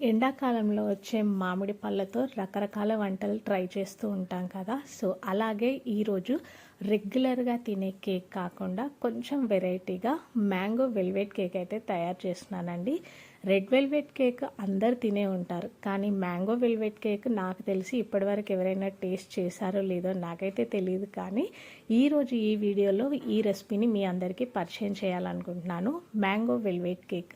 ఎండాకాలంలో వచ్చే మామిడి పళ్ళతో రకరకాల వంటలు ట్రై చేస్తూ ఉంటాం కదా. సో అలాగే ఈరోజు రెగ్యులర్గా తినే కేక్ కాకుండా కొంచెం వెరైటీగా మ్యాంగో వెల్వెట్ కేక్ అయితే తయారు చేస్తున్నానండి. రెడ్ వెల్వెట్ కేక్ అందరు తినే ఉంటారు. కానీ మ్యాంగో వెల్వెట్ కేక్ నాకు తెలిసి ఇప్పటివరకు ఎవరైనా టేస్ట్ చేశారో లేదో నాకైతే తెలియదు కానీ ఈరోజు ఈ వీడియోలో ఈ రెసిపీని మీ అందరికీ పరిచయం చేయాలనుకుంటున్నాను. మ్యాంగో వెల్వెట్ కేక్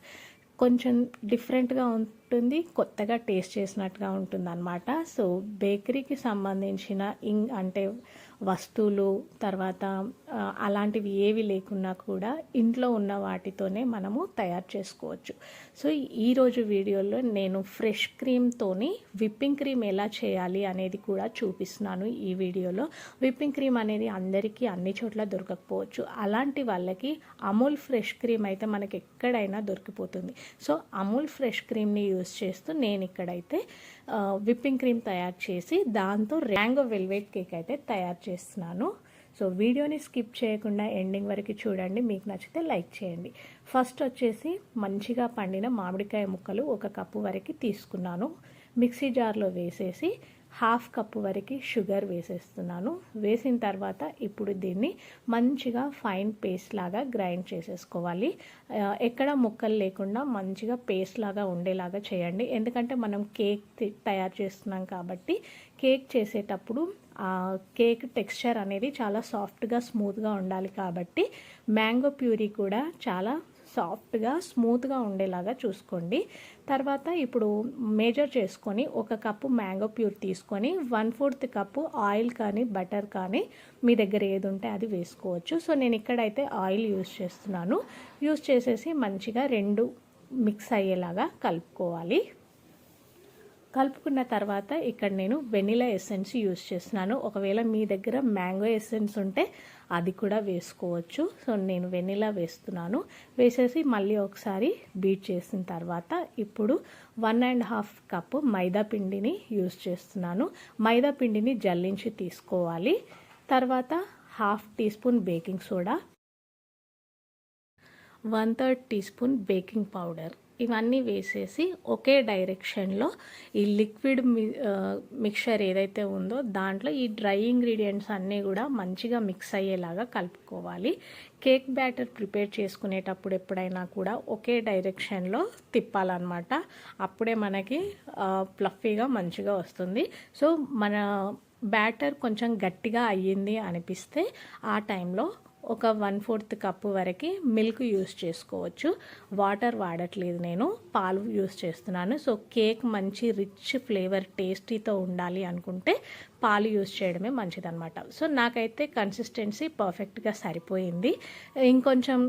కొంచెం డిఫరెంట్గా ఉంటుంది కొత్తగా టేస్ట్ చేసినట్టుగా ఉంటుంది అనమాట సో బేకరీకి సంబంధించిన ఇంగ్ అంటే వస్తువులు తర్వాత అలాంటివి ఏవి లేకున్నా కూడా ఇంట్లో ఉన్న వాటితోనే మనము తయారు చేసుకోవచ్చు. సో ఈరోజు వీడియోలో నేను ఫ్రెష్ క్రీమ్తోని విప్పింగ్ క్రీమ్ ఎలా చేయాలి అనేది కూడా చూపిస్తున్నాను ఈ వీడియోలో. విప్పింగ్ క్రీమ్ అనేది అందరికీ అన్ని చోట్ల దొరకకపోవచ్చు. అలాంటి వాళ్ళకి అమూల్ ఫ్రెష్ క్రీమ్ అయితే మనకి ఎక్కడైనా దొరికిపోతుంది. సో అమూల్ ఫ్రెష్ క్రీమ్ని యూస్ చేస్తూ నేను ఇక్కడైతే విప్పింగ్ క్రీమ్ తయారు చేసి దాంతో ర్యాంగో వెల్వెట్ కేక్ అయితే తయారు చేస్తున్నాను. సో వీడియోని స్కిప్ చేయకుండా ఎండింగ్ వరకు చూడండి. మీకు నచ్చితే లైక్ చేయండి. ఫస్ట్ వచ్చేసి మంచిగా పండిన మామిడికాయ ముక్కలు ఒక కప్పు వరకు తీసుకున్నాను. మిక్సీ జార్లో వేసేసి హాఫ్ కప్ వరకు షుగర్ వేసేస్తున్నాను. వేసిన తర్వాత ఇప్పుడు దీన్ని మంచిగా ఫైన్ పేస్ట్ లాగా గ్రైండ్ చేసేసుకోవాలి. ఎక్కడ ముక్కలు లేకుండా మంచిగా పేస్ట్ లాగా ఉండేలాగా చేయండి. ఎందుకంటే మనం కేక్ తయారు చేస్తున్నాం కాబట్టి కేక్ చేసేటప్పుడు కేక్ టెక్స్చర్ అనేది చాలా సాఫ్ట్గా స్మూత్గా ఉండాలి కాబట్టి మ్యాంగో ప్యూరీ కూడా చాలా సాఫ్ట్గా స్మూత్గా ఉండేలాగా చూసుకోండి. తర్వాత ఇప్పుడు మేజర్ చేసుకొని ఒక కప్పు మ్యాంగో ప్యూర్ తీసుకొని వన్ ఫోర్త్ కప్పు ఆయిల్ కానీ బటర్ కానీ మీ దగ్గర ఏది ఉంటే అది వేసుకోవచ్చు. సో నేను ఇక్కడైతే ఆయిల్ యూస్ చేస్తున్నాను. యూస్ చేసేసి మంచిగా రెండు మిక్స్ అయ్యేలాగా కలుపుకోవాలి. కలుపుకున్న తర్వాత ఇక్కడ నేను వెనిలా ఎసెన్స్ యూస్ చేస్తున్నాను. ఒకవేళ మీ దగ్గర మ్యాంగో ఎసెన్స్ ఉంటే అది కూడా వేసుకోవచ్చు. సో నేను వెనిలా వేస్తున్నాను. వేసేసి మళ్ళీ ఒకసారి బీట్ చేసిన తర్వాత ఇప్పుడు one and half cup maida పిండిని యూస్ చేస్తున్నాను. మైదా పిండిని జల్లించి తీసుకోవాలి. తర్వాత half teaspoon baking soda one third teaspoon baking powder ఇవన్నీ వేసేసి ఒకే డైరెక్షన్లో ఈ లిక్విడ్ మి మిక్చర్ ఏదైతే ఉందో దాంట్లో ఈ డ్రై ఇంగ్రీడియంట్స్ అన్నీ కూడా మంచిగా మిక్స్ అయ్యేలాగా కలుపుకోవాలి. కేక్ బ్యాటర్ ప్రిపేర్ చేసుకునేటప్పుడు ఎప్పుడైనా కూడా ఒకే డైరెక్షన్లో తిప్పాలన్నమాట. అప్పుడే మనకి ప్లఫీగా మంచిగా వస్తుంది. సో మన బ్యాటర్ కొంచెం గట్టిగా అయ్యింది అనిపిస్తే ఆ టైంలో ఒక వన్ ఫోర్త్ కప్పు వరకు మిల్క్ యూస్ చేసుకోవచ్చు. వాటర్ వాడట్లేదు నేను పాలు యూస్ చేస్తున్నాను. సో కేక్ మంచి రిచ్ ఫ్లేవర్ టేస్టీతో ఉండాలి అనుకుంటే పాలు యూస్ చేయడమే మంచిదన్నమాట. సో నాకైతే కన్సిస్టెన్సీ పర్ఫెక్ట్గా సరిపోయింది. ఇంకొంచెం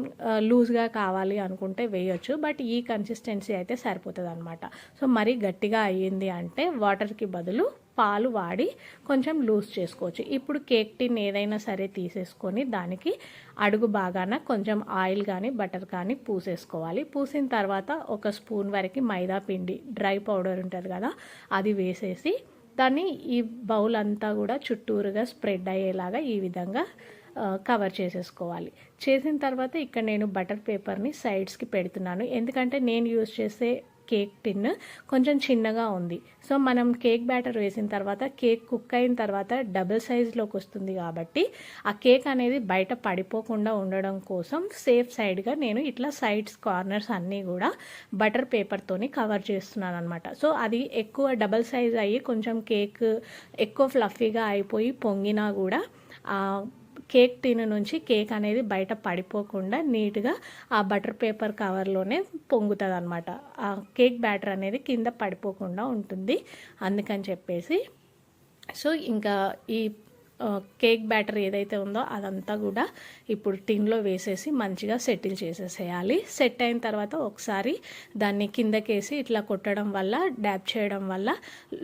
లూజ్గా కావాలి అనుకుంటే వేయొచ్చు బట్ ఈ కన్సిస్టెన్సీ అయితే సరిపోతుంది అనమాట సో మరీ గట్టిగా అయ్యింది అంటే వాటర్కి బదులు పాలు వాడి కొంచెం లూజ్ చేసుకోవచ్చు. ఇప్పుడు కేక్ టిన్ ఏదైనా సరే తీసేసుకొని దానికి అడుగు బాగాన కొంచెం ఆయిల్ కానీ బటర్ కానీ పూసేసుకోవాలి. పూసిన తర్వాత ఒక స్పూన్ వరకు మైదా పిండి డ్రై పౌడర్ ఉంటుంది కదా అది వేసేసి దాన్ని ఈ బౌల్ అంతా కూడా చుట్టూరుగా స్ప్రెడ్ అయ్యేలాగా ఈ విధంగా కవర్ చేసేసుకోవాలి. చేసిన తర్వాత ఇక్కడ నేను బటర్ పేపర్ని సైడ్స్కి పెడుతున్నాను. ఎందుకంటే నేను యూజ్ చేసే కేక్ టిన్ కొంచెం చిన్నగా ఉంది. సో మనం కేక్ బ్యాటర్ వేసిన తర్వాత కేక్ కుక్ అయిన తర్వాత డబుల్ సైజ్లోకి వస్తుంది కాబట్టి ఆ కేక్ అనేది బయట పడిపోకుండా ఉండడం కోసం సేఫ్ సైడ్గా నేను ఇట్లా సైడ్స్ కార్నర్స్ అన్నీ కూడా బటర్ పేపర్తోని కవర్ చేస్తున్నాను అనమాట సో అది ఎక్కువ డబల్ సైజ్ అయ్యి కొంచెం కేక్ ఎక్కువ ఫ్లఫీగా అయిపోయి పొంగినా కూడా కేక్ టిన్ నుంచి కేక్ అనేది బయట పడిపోకుండా నీట్గా ఆ బటర్ పేపర్ కవర్లోనే పొంగుతుంది అనమాట ఆ కేక్ బ్యాటర్ అనేది కింద పడిపోకుండా ఉంటుంది. అందుకని చెప్పేసి సో ఇంకా ఈ కేక్ బ్యాటర్ ఏదైతే ఉందో అదంతా కూడా ఇప్పుడు టిన్లో వేసేసి మంచిగా సెటిల్ చేసేసేయాలి. సెట్ అయిన తర్వాత ఒకసారి దాన్ని కిందకేసి ఇట్లా కొట్టడం వల్ల డ్యాప్ చేయడం వల్ల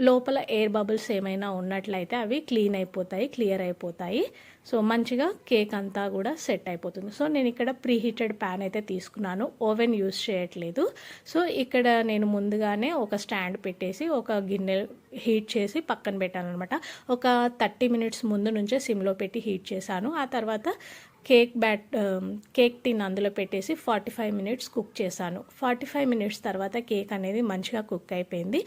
లోపల ఎయిర్ బబుల్స్ ఏమైనా ఉన్నట్లయితే అవి క్లీన్ అయిపోతాయి క్లియర్ అయిపోతాయి. సో మంచిగా కేక్ అంతా కూడా సెట్ అయిపోతుంది. సో నేను ఇక్కడ ప్రీ హీటెడ్ ప్యాన్ అయితే తీసుకున్నాను. ఓవెన్ యూస్ చేయట్లేదు. సో ఇక్కడ నేను ముందుగానే ఒక స్టాండ్ పెట్టేసి ఒక గిన్నె హీట్ చేసి పక్కన పెట్టాను అనమాట ఒక థర్టీ మినిట్స్ ముందు నుంచే సిమ్లో పెట్టి హీట్ చేశాను. ఆ తర్వాత కేక్ బ్యాట్ కేక్ టిన్ అందులో పెట్టేసి ఫార్టీ ఫైవ్ మినిట్స్ కుక్ చేశాను. ఫార్టీ ఫైవ్ మినిట్స్ తర్వాత కేక్ అనేది మంచిగా కుక్ అయిపోయింది.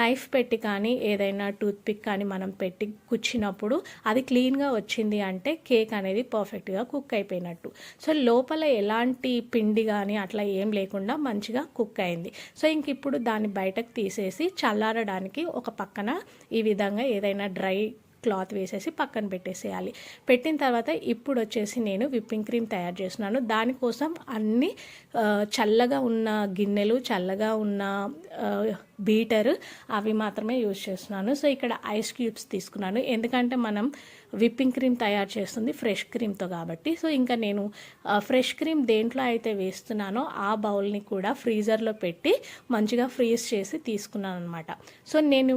నైఫ్ పెట్టి కానీ ఏదైనా టూత్పిక్ కానీ మనం పెట్టి కుచ్చినప్పుడు అది క్లీన్గా వచ్చింది అంటే కేక్ అనేది పర్ఫెక్ట్గా కుక్ అయిపోయినట్టు. సో లోపల ఎలాంటి పిండి కానీ అట్లా ఏం లేకుండా మంచిగా కుక్ అయింది. సో ఇంక ఇప్పుడు దాన్ని బయటకు తీసేసి చల్లారడానికి ఒక పక్కన ఈ విధంగా ఏదైనా డ్రై క్లాత్ వేసేసి పక్కన పెట్టేసేయాలి. పెట్టిన తర్వాత ఇప్పుడు వచ్చేసి నేను విప్పింగ్ క్రీమ్ తయారు చేస్తున్నాను. దానికోసం అన్ని చల్లగా ఉన్న గిన్నెలు చల్లగా ఉన్న బీటరు బీటర్ అవి మాత్రమే యూజ్ చేస్తున్నాను. సో ఇక్కడ ఐస్ క్యూబ్స్ తీసుకున్నాను. ఎందుకంటే మనం విప్పింగ్ క్రీమ్ తయారు చేస్తుంది ఫ్రెష్ క్రీమ్తో కాబట్టి. సో ఇంకా నేను ఫ్రెష్ క్రీమ్ దేంట్లో అయితే వేస్తున్నానో ఆ బౌల్ని కూడా ఫ్రీజర్లో పెట్టి మంచిగా ఫ్రీజ్ చేసి తీసుకున్నాను అనమాట సో నేను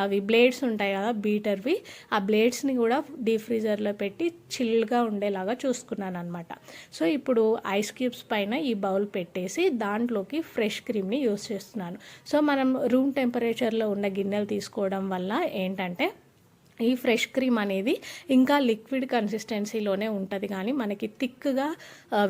అవి బ్లేడ్స్ ఉంటాయి కదా బీటర్వి ఆ బ్లేడ్స్ని కూడా డీప్ ఫ్రీజర్లో పెట్టి చిల్గా ఉండేలాగా చూసుకున్నాను అనమాట సో ఇప్పుడు ఐస్ క్యూబ్స్ పైన ఈ బౌల్ పెట్టేసి దాంట్లోకి ఫ్రెష్ క్రీమ్ని యూస్ చేస్తున్నాను. సో మనం రూమ్ టెంపరేచర్లో ఉన్న గిన్నెలు తీసుకోవడం వల్ల ఏంటంటే ఈ ఫ్రెష్ క్రీమ్ అనేది ఇంకా లిక్విడ్ కన్సిస్టెన్సీలోనే ఉంటుంది. కానీ మనకి థిక్గా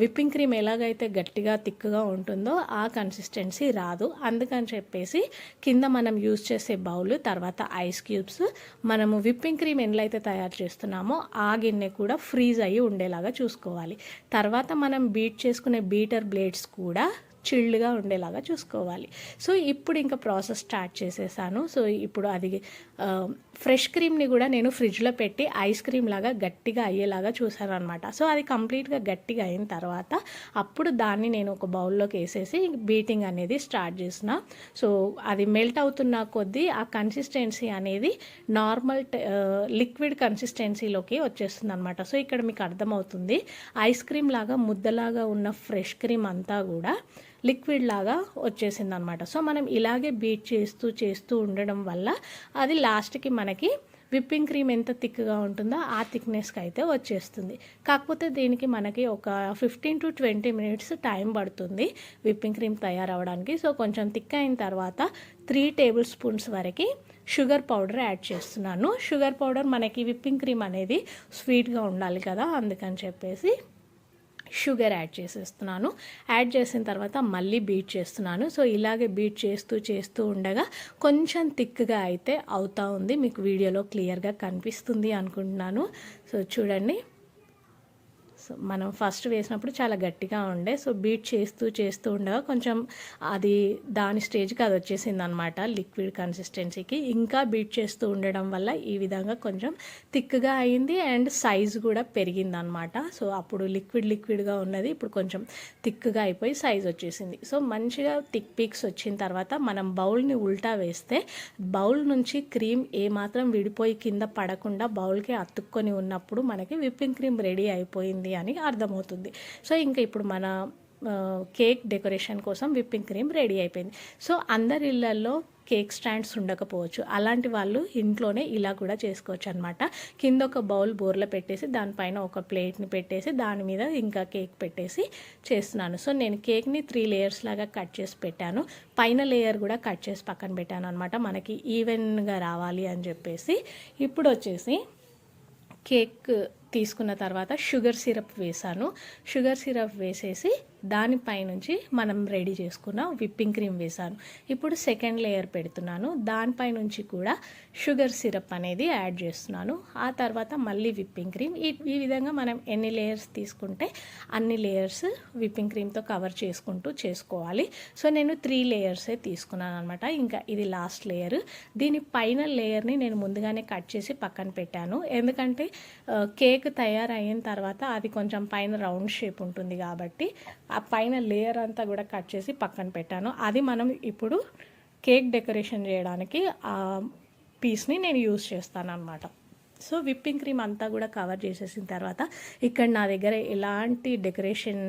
విప్పింగ్ క్రీమ్ ఎలాగైతే గట్టిగా థిక్గా ఉంటుందో ఆ కన్సిస్టెన్సీ రాదు. అందుకని చెప్పేసి కింద మనం యూజ్ చేసే బౌల్ తర్వాత ఐస్ క్యూబ్స్ మనము విప్పింగ్ క్రీమ్ ఎట్లయితే తయారు చేస్తున్నామో ఆ గిన్నె కూడా ఫ్రీజ్ అయ్యి ఉండేలాగా చూసుకోవాలి. తర్వాత మనం బీట్ చేసుకునే బీటర్ బ్లేడ్స్ కూడా చిల్డ్గా ఉండేలాగా చూసుకోవాలి. సో ఇప్పుడు ఇంకా ప్రాసెస్ స్టార్ట్ చేసేసాను. సో ఇప్పుడు అది ఫ్రెష్ క్రీమ్ని కూడా నేను ఫ్రిడ్జ్లో పెట్టి ఐస్ క్రీమ్ లాగా గట్టిగా అయ్యేలాగా చూసాను అనమాట సో అది కంప్లీట్గా గట్టిగా అయిన తర్వాత అప్పుడు దాన్ని నేను ఒక బౌల్లోకి వేసేసి బీటింగ్ అనేది స్టార్ట్ చేసిన. సో అది మెల్ట్ అవుతున్న కొద్దీ ఆ కన్సిస్టెన్సీ అనేది నార్మల్ లిక్విడ్ కన్సిస్టెన్సీలోకి వచ్చేస్తుంది అనమాట సో ఇక్కడ మీకు అర్థమవుతుంది. ఐస్ క్రీమ్ లాగా ముద్దలాగా ఉన్న ఫ్రెష్ క్రీమ్ అంతా కూడా లిక్విడ్ లాగా వచ్చేసింది అనమాట సో మనం ఇలాగే బీట్ చేస్తూ చేస్తూ ఉండడం వల్ల అది లాస్ట్కి మనకి విప్పింగ్ క్రీమ్ ఎంత థిక్గా ఉంటుందో ఆ థిక్నెస్కి అయితే వచ్చేస్తుంది. కాకపోతే దీనికి మనకి ఒక fifteen to twenty minutes time పడుతుంది విప్పింగ్ క్రీమ్ తయారవడానికి సో కొంచెం థిక్ అయిన తర్వాత త్రీ టేబుల్ స్పూన్స్ వరకు షుగర్ పౌడర్ యాడ్ చేస్తున్నాను. షుగర్ పౌడర్ మనకి విప్పింగ్ క్రీమ్ అనేది స్వీట్గా ఉండాలి కదా అందుకని చెప్పేసి షుగర్ యాడ్ చేసేస్తున్నాను. యాడ్ చేసిన తర్వాత మళ్ళీ బీట్ చేస్తున్నాను. సో ఇలాగే బీట్ చేస్తూ చేస్తూ ఉండగా కొంచెం థిక్గా అయితే అవుతా ఉంది. మీకు వీడియోలో క్లియర్గా కనిపిస్తుంది అనుకుంటున్నాను. సో చూడండి. సో మనం ఫస్ట్ వేసినప్పుడు చాలా గట్టిగా ఉండే. సో బీట్ చేస్తూ చేస్తూ ఉండగా కొంచెం అది దాని స్టేజ్కి అది వచ్చేసింది అనమాట లిక్విడ్ కన్సిస్టెన్సీకి ఇంకా బీట్ చేస్తూ ఉండడం వల్ల ఈ విధంగా కొంచెం థిక్గా అయింది అండ్ సైజు కూడా పెరిగింది అనమాట సో అప్పుడు లిక్విడ్ లిక్విడ్గా ఉన్నది ఇప్పుడు కొంచెం థిక్గా అయిపోయి సైజ్ వచ్చేసింది. సో మంచిగా థిక్ పీక్స్ వచ్చిన తర్వాత మనం బౌల్ని ఉల్టా వేస్తే బౌల్ నుంచి క్రీమ్ ఏమాత్రం విడిపోయి కింద పడకుండా బౌల్కి అతుక్కొని ఉన్నప్పుడు మనకి విప్పింగ్ క్రీమ్ రెడీ అయిపోయింది అని అర్థమవుతుంది. సో ఇంకా ఇప్పుడు మన కేక్ డెకరేషన్ కోసం విప్పింగ్ క్రీమ్ రెడీ అయిపోయింది. సో అందరి ఇళ్ళలో కేక్ స్టాండ్స్ ఉండకపోవచ్చు. అలాంటి వాళ్ళు ఇంట్లోనే ఇలా కూడా చేసుకోవచ్చు అనమాట కింద ఒక బౌల్ బోర్లో పెట్టేసి దానిపైన ఒక ప్లేట్ని పెట్టేసి దాని మీద ఇంకా కేక్ పెట్టేసి చేస్తున్నాను. సో నేను కేక్ని త్రీ లేయర్స్ లాగా కట్ చేసి పెట్టాను. పైన లేయర్ కూడా కట్ చేసి పక్కన పెట్టాను అనమాట మనకి ఈవెన్గా రావాలి అని చెప్పేసి ఇప్పుడు వచ్చేసి కేక్ తీసుకున్న తర్వాత షుగర్ సిరప్ వేసాను షుగర్ సిరప్ వేసేసి దానిపైనుంచి మనం రెడీ చేసుకున్న విప్పింగ్ క్రీమ్ వేసాను ఇప్పుడు సెకండ్ లేయర్ పెడుతున్నాను. దానిపైనుంచి కూడా షుగర్ సిరప్ అనేది యాడ్ చేస్తున్నాను. ఆ తర్వాత మళ్ళీ విప్పింగ్ క్రీమ్. ఈ విధంగా మనం ఎన్ని లేయర్స్ తీసుకుంటే అన్ని లేయర్స్ విప్పింగ్ క్రీమ్తో కవర్ చేసుకుంటూ చేసుకోవాలి. సో నేను త్రీ లేయర్సే తీసుకున్నాను అనమాట ఇంకా ఇది లాస్ట్ లేయర్. దీని పైన లేయర్ని నేను ముందుగానే కట్ చేసి పక్కన పెట్టాను. ఎందుకంటే కేక్ తయారయిన తర్వాత అది కొంచెం పైన రౌండ్ షేప్ ఉంటుంది కాబట్టి ఆ పైన లేయర్ అంతా కూడా కట్ చేసి పక్కన పెట్టాను. అది మనం ఇప్పుడు కేక్ డెకరేషన్ చేయడానికి ఆ పీస్ని నేను యూస్ చేస్తాను అనమాట సో విప్పింగ్ క్రీమ్ అంతా కూడా కవర్ చేసేసిన తర్వాత ఇక్కడ నా దగ్గర ఎలాంటి డెకరేషన్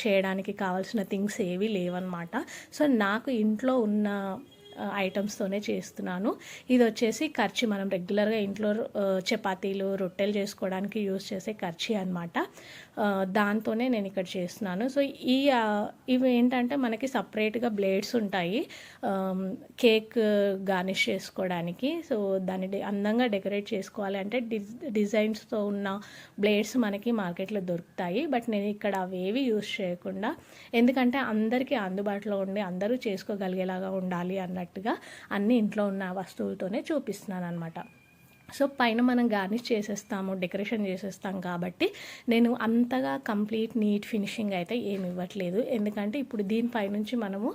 చేయడానికి కావాల్సిన థింగ్స్ ఏవి లేవన్నమాట. సో నాకు ఇంట్లో ఉన్న ఐటమ్స్తోనే చేస్తున్నాను. ఇది వచ్చేసి కర్చీ మనం రెగ్యులర్గా ఇంట్లో చపాతీలు రొట్టెలు చేసుకోవడానికి యూస్ చేసే కర్చీ అనమాట దాంతోనే నేను ఇక్కడ చేస్తున్నాను. సో ఈ ఇవి ఏంటంటే మనకి సపరేట్గా బ్లేడ్స్ ఉంటాయి. కేక్ గార్నిష్ చేసుకోవడానికి. సో దాన్ని డె- అందంగా డెకరేట్ చేసుకోవాలి అంటే డిజ్ డిజైన్స్తో ఉన్న బ్లేడ్స్ మనకి మార్కెట్లో దొరుకుతాయి. బట్ నేను ఇక్కడ అవేవి యూస్ చేయకుండా ఎందుకంటే అందరికీ అందుబాటులో ఉండి అందరూ చేసుకోగలిగేలాగా ఉండాలి అన్నట్టుగా అన్ని ఇంట్లో ఉన్న వస్తువులతోనే చూపిస్తున్నాను అనమాట సో పైన మనం గార్నిష్ చేసేస్తాము డెకరేషన్ చేసేస్తాం కాబట్టి నేను అంతగా కంప్లీట్ నీట్ ఫినిషింగ్ అయితే ఏమి ఇవ్వట్లేదు. ఎందుకంటే ఇప్పుడు దీనిపైనుంచి మనము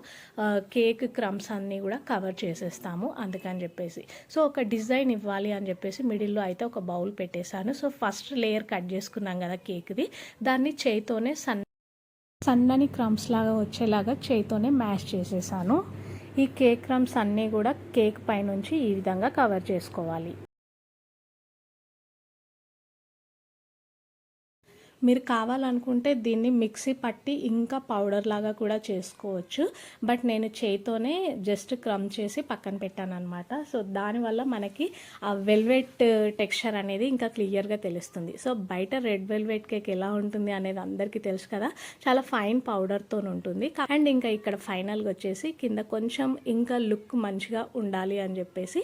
కేక్ క్రమ్స్ అన్నీ కూడా కవర్ చేసేస్తాము అందుకని చెప్పేసి. సో ఒక డిజైన్ ఇవ్వాలి అని చెప్పేసి మిడిల్లో అయితే ఒక బౌల్ పెట్టేశాను. సో ఫస్ట్ లేయర్ కట్ చేసుకున్నాం కదా కేక్ది. దాన్ని చేయితోనే సన్ సన్నని క్రమ్స్ లాగా వచ్చేలాగా చేయితోనే మ్యాష్ చేసేసాను. ఈ కేక్ క్రమ్స్ అన్నీ కూడా కేక్ పైనుంచి ఈ విధంగా కవర్ చేసుకోవాలి. మీరు కావాలనుకుంటే దీన్ని మిక్సీ పట్టి ఇంకా పౌడర్ లాగా కూడా చేసుకోవచ్చు. బట్ నేను చేయితోనే జస్ట్ క్రమ్ చేసి పక్కన పెట్టాను అనమాట సో దానివల్ల మనకి ఆ వెల్వెట్ టెక్స్చర్ అనేది ఇంకా క్లియర్గా తెలుస్తుంది. సో బయట రెడ్ వెల్వెట్ కేక్ ఎలా ఉంటుంది అనేది అందరికీ తెలుసు కదా. చాలా ఫైన్ పౌడర్తో ఉంటుంది. అండ్ ఇంకా ఇక్కడ ఫైనల్గా వచ్చేసి కింద కొంచెం ఇంకా లుక్ మంచిగా ఉండాలి అని చెప్పేసి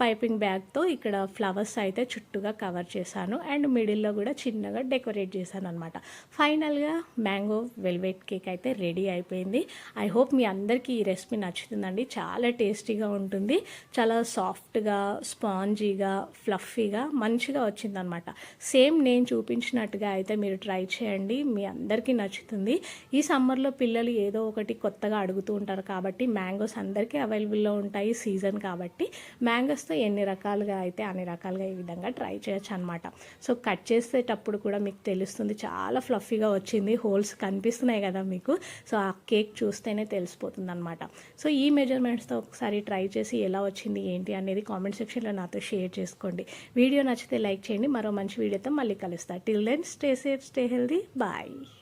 పైపింగ్ బ్యాగ్తో ఇక్కడ ఫ్లవర్స్ అయితే చుట్టూగా కవర్ చేశాను. అండ్ మిడిల్లో కూడా చిన్నగా డెకరేట్ చేశాను. అనమాట ఫైనల్గా మ్యాంగో వెల్వెట్ కేక్ అయితే రెడీ అయిపోయింది. ఐ హోప్ మీ అందరికీ ఈ రెసిపీ నచ్చుతుందండి. చాలా టేస్టీగా ఉంటుంది. చాలా సాఫ్ట్గా స్పాంజీగా ఫ్లఫీగా మంచిగా వచ్చిందనమాట సేమ్ నేను చూపించినట్టుగా అయితే మీరు ట్రై చేయండి. మీ అందరికీ నచ్చుతుంది. ఈ సమ్మర్లో పిల్లలు ఏదో ఒకటి కొత్తగా అడుగుతూ ఉంటారు కాబట్టి మ్యాంగోస్ అందరికీ అవైలబుల్లో ఉంటాయి సీజన్ కాబట్టి మ్యాంగోస్తో ఎన్ని రకాలుగా అయితే అన్ని రకాలుగా ఈ విధంగా ట్రై చేయొచ్చు అనమాట సో కట్ చేసేటప్పుడు కూడా మీకు తెలుస్తుంది చాలా ఫ్లఫీగా వచ్చింది. హోల్స్ కనిపిస్తున్నాయి కదా మీకు. సో ఆ కేక్ చూస్తేనే తెలిసిపోతుంది అనమాట సో ఈ మెజర్మెంట్స్తో ఒకసారి ట్రై చేసి ఎలా వచ్చింది ఏంటి అనేది కామెంట్ సెక్షన్లో నాతో షేర్ చేసుకోండి. వీడియో నచ్చితే లైక్ చేయండి. మరో మంచి వీడియోతో మళ్ళీ కలుస్తా. Till then stay safe stay healthy bye